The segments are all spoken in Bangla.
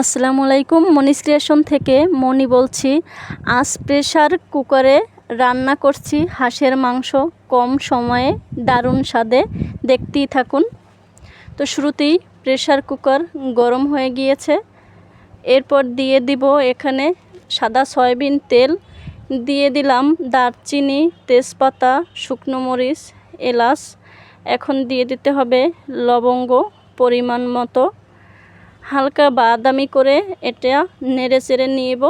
আসসালামু আলাইকুম, মনিস ক্রিয়েশন থেকে মনি বলছি, আজ প্রেশার কুকারে রান্না করছি হাঁসের মাংস, কম সময়ে দারুণ স্বাদে, দেখতেই থাকুন। তো শুরুতেই প্রেশার কুকার গরম হয়ে গিয়েছে। এরপর দিয়ে দিব এখানে সাদা সয়াবিন তেল, দিয়ে দিলাম দারচিনি, তেজপাতা, শুকনো মরিচ, এলাচ, এখন দিয়ে দিতে হবে লবঙ্গ পরিমাণ মতো। হালকা বাদামি করে এটা নেড়ে চেড়ে নিব।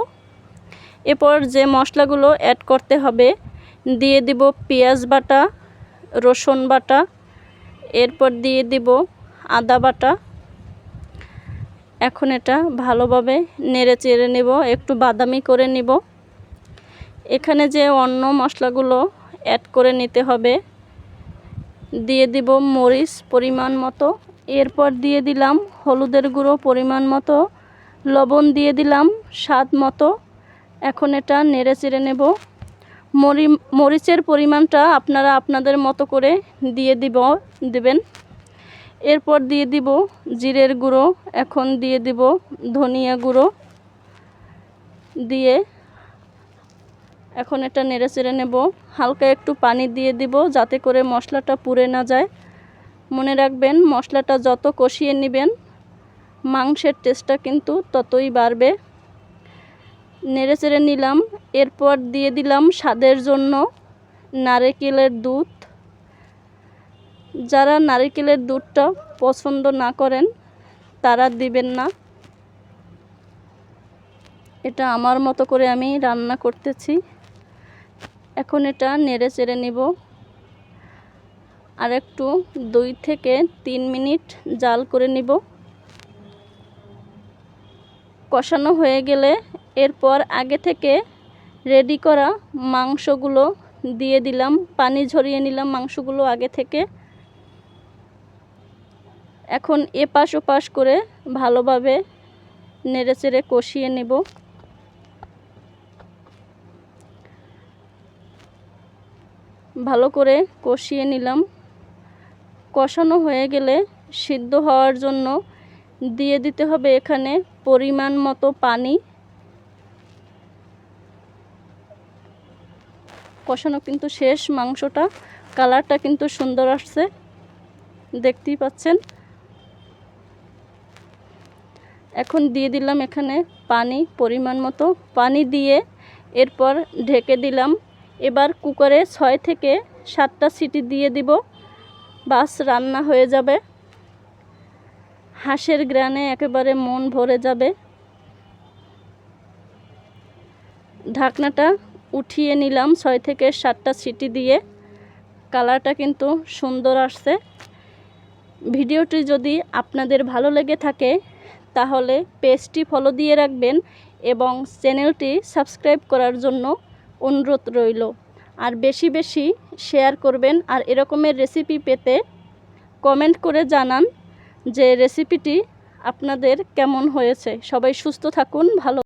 এরপর যে মশলাগুলো অ্যাড করতে হবে, দিয়ে দিব পেঁয়াজ বাটা, রসুন বাটা, এরপর দিয়ে দিব আদা বাটা। এখন এটা ভালোভাবে নেড়ে চেড়ে নেব, একটু বাদামি করে নিব। এখানে যে অন্য মশলাগুলো অ্যাড করে নিতে হবে, দিয়ে দিব মরিচ পরিমাণ মতো। এরপর দিয়ে দিলাম হলুদের গুঁড়ো পরিমাণ মতো, লবণ দিয়ে দিলাম স্বাদ মতো। এখন এটা নেড়ে চেড়ে নেব। মরি, মরিচের পরিমাণটা আপনারা আপনাদের মতো করে দিয়ে দিব, দেবেন। এরপর দিয়ে দিব জিরের গুঁড়ো, এখন দিয়ে দিব ধনিয়া গুঁড়ো। দিয়ে এখন এটা নেড়ে চেড়ে নেব। হালকা একটু পানি দিয়ে দিব যাতে করে মশলাটা পুড়ে না যায়। মনে রাখবেন, মশলাটা যত কষিয়ে নেবেন, মাংসের টেস্টটা কিন্তু ততই বাড়বে। নেড়ে চেড়ে নিলাম, এরপর দিয়ে দিলাম স্বাদের জন্য নারকেলের দুধ। যারা নারকেলের দুধটা পছন্দ না করেন, তারা দিবেন না। এটা আমার মতো করে আমি রান্না করতেছি। এখন এটা নেড়ে চেড়ে নিব। আর একটু দুই থেকে তিন মিনিট জাল করে নিব। কষানো হয়ে গেলে এরপর আগে থেকে রেডি করা মাংসগুলো দিয়ে দিলাম, পানি ঝরিয়ে নিলাম মাংসগুলো আগে থেকে। এখন এপাশ ওপাশ করে ভালোভাবে নেড়ে চেড়ে কষিয়ে নেব। ভালো করে কষিয়ে নিলাম। কষানো হয়ে গেলে সিদ্ধ হওয়ার জন্য দিয়ে দিতে হবে এখানে পরিমাণ মতো পানি। কষানো কিন্তু শেষ, মাংসটা, কালারটা কিন্তু সুন্দর আসছে। দেখতেই পাচ্ছেন। এখন দিয়ে দিলাম এখানে পানি, পরিমাণ মতো পানি দিয়ে এরপর ঢেকে দিলাম। এবার কুকারে ছয় থেকে সাতটা সিটি দিয়ে দিব। বাস রান্না হয়ে যাবে। হাঁসের গ্রানে একেবারে মন ভরে যাবে। ঢাকনাটা উঠিয়ে নিলাম ছয় থেকে সাতটা সিটি দিয়ে। কালারটা কিন্তু সুন্দর আসছে। ভিডিওটি যদি আপনাদের ভালো লেগে থাকে, তাহলে পেজটি ফলো দিয়ে রাখবেন এবং চ্যানেলটি সাবস্ক্রাইব করার জন্য অনুরোধ রইল। আর বেশি বেশি শেয়ার করবেন আর এরকমের রেসিপি পেতে কমেন্ট করে জানান যে রেসিপিটি আপনাদের কেমন হয়েছে। সবাই সুস্থ থাকুন, ভালো